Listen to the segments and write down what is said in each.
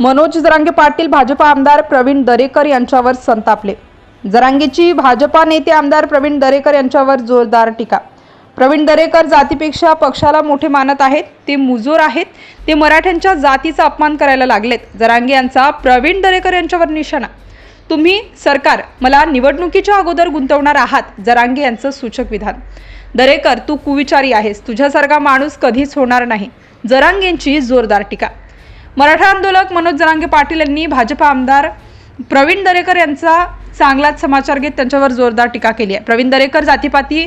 मनोज जरांगे पाटील भाजपा आमदार प्रवीण दरेकर यांच्यावर संतापले. जरांगेची भाजपा नेते आमदार प्रवीण दरेकर यांच्यावर जोरदार टीका. प्रवीण दरेकर जातीपेक्षा पक्षाला मोठे मानत आहेत ते मुजोर आहेत ते मराठ्यांच्या जातीचा अपमान करायला लागलेत. जरांगे यांचा प्रवीण दरेकर यांच्यावर निशाणा. तुम्ही सरकार मला निवडणुकीच्या अगोदर गुंतवणार आहात जरांगे यांचं सूचक विधान. दरेकर तू कुविचारी आहेस तुझ्यासारखा माणूस कधीच होणार नाही. जरांगेंची जोरदार टीका. मराठा आंदोलक मनोज जरांगे पाटील यांनी भाजपा आमदार प्रवीण दरेकर यांचा चांगलाच समाचार घेत त्यांच्यावर जोरदार टीका केली आहे. प्रवीण दरेकर जातीपाती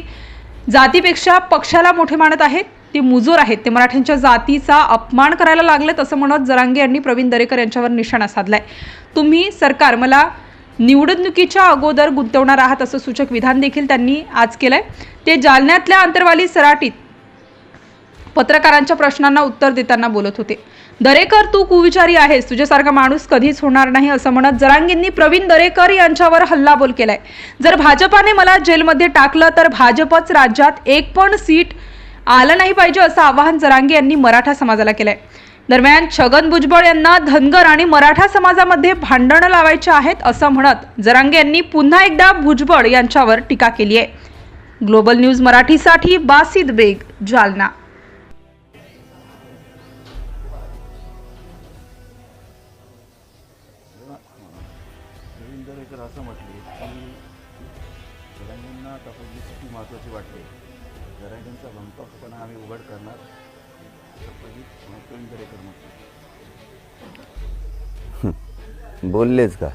जातीपेक्षा पक्षाला मोठे मानत आहेत. ते मुजोर आहेत. ते मराठ्यांच्या जातीचा अपमान करायला लागलेत असं म्हणत जरांगे यांनी प्रवीण दरेकर यांच्यावर निशाणा साधलाय. तुम्ही सरकार मला निवडणुकीच्या अगोदर गुंतवणार आहात असं सूचक विधान देखील त्यांनी आज केलंय. ते जालन्यातल्या आंतरवाली सराटीत पत्रकारांच्या प्रश्नांना उत्तर देताना बोलत होते. दरेकर तू कुविचारी आहेस. तुझ्यासारखा माणूस कधीच होणार नाही असं म्हणत जरांगींनी प्रवीण दरेकर यांच्यावर हल्लाबोल केलाय. जर भाजपाने मला जेलमध्ये टाकलं तर भाजपच राज्यात एक पण सीट आलं नाही पाहिजे असं आवाहन जरांगे यांनी मराठा समाजाला केलंय. दरम्यान छगन भुजबळ यांना धनगर आणि मराठा समाजामध्ये भांडणं लावायचे आहेत असं म्हणत जरांगे यांनी पुन्हा एकदा भुजबळ यांच्यावर टीका केली आहे ग्लोबल न्यूज मराठीसाठी बासित बेग जालना. नवीन असं म्हटले की जरांगींना तपासणी किती महत्त्वाची वाटते. जरांगींचा भंपकपणा आम्ही उघड करणार. तपासणी नवीन दरेकर म्हटले बोललेच का?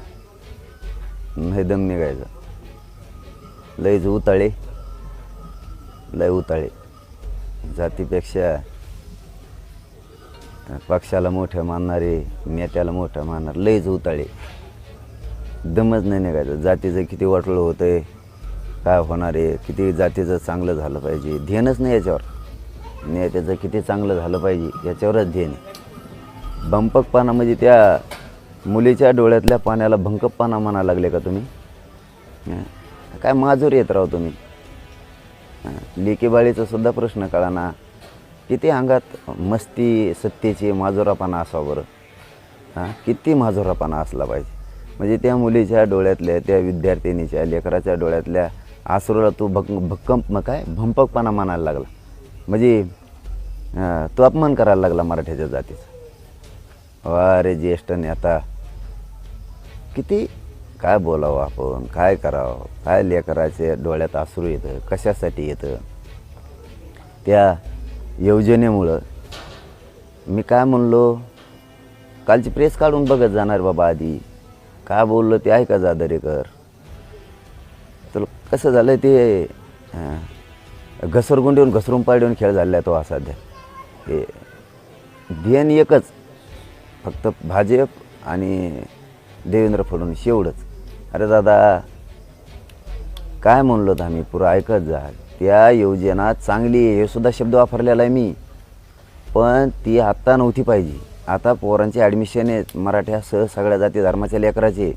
नाही दम निघायचा. लयच उताळे. लय उताळे. जातीपेक्षा पक्षाला मोठं मानणारे नेत्याला मोठं मानणार लयच उताळे. दमच नाही निघायचं. जातीचं किती वाटलं होतं आहे काय होणार आहे किती जातीचं चांगलं झालं पाहिजे. ध्येनच नाही याच्यावर. नेत्याचं किती चांगलं झालं पाहिजे याच्यावरच ध्येन आहे. बंपकपणा म्हणजे त्या मुलीच्या डोळ्यातल्या पाण्याला भंकपणा म्हणा लागले का तुम्ही? काय माजूर येत राहो तुम्ही? लेकीबाळीचा सुद्धा प्रश्न कळा ना किती अंगात मस्ती सत्तेची माजुरापणा असावं बरं. हां? किती माजुरापणा असला पाहिजे. म्हणजे त्या मुलीच्या डोळ्यातल्या त्या विद्यार्थिनीच्या लेकराच्या डोळ्यातल्या आसरूला तो भक भक्कम मग काय भंपकपणा मानायला लागला. म्हणजे तो अपमान करायला लागला मराठ्याच्या जातीचा. अरे रे ज्येष्ठ नेता किती काय बोलावं आपण काय करावं काय लेकराचे डोळ्यात आसरू येतं कशासाठी येतं? त्या योजनेमुळं मी काय म्हणलो कालची प्रेस काढून बघत जाणार बाबा आधी. काय बोललो ते ऐका जा दरेकर तर कसं झालं ते अं, घसरगुंडीहून घसरून पाडून खेळ झालेला आहे तो हा सध्या ते ध्येन एकच फक्त भाजप आणि देवेंद्र फडणवीस एवढंच. अरे दादा काय म्हणलो तर आम्ही? पुरं ऐकत जा. त्या योजना चांगली आहे हे सुद्धा शब्द वापरलेला आहे मी. पण ती आत्ता नव्हती पाहिजे. आता पोरांचे ॲडमिशन आहेत. मराठ्यासह सगळ्या जाती धर्माच्या लेकराचे.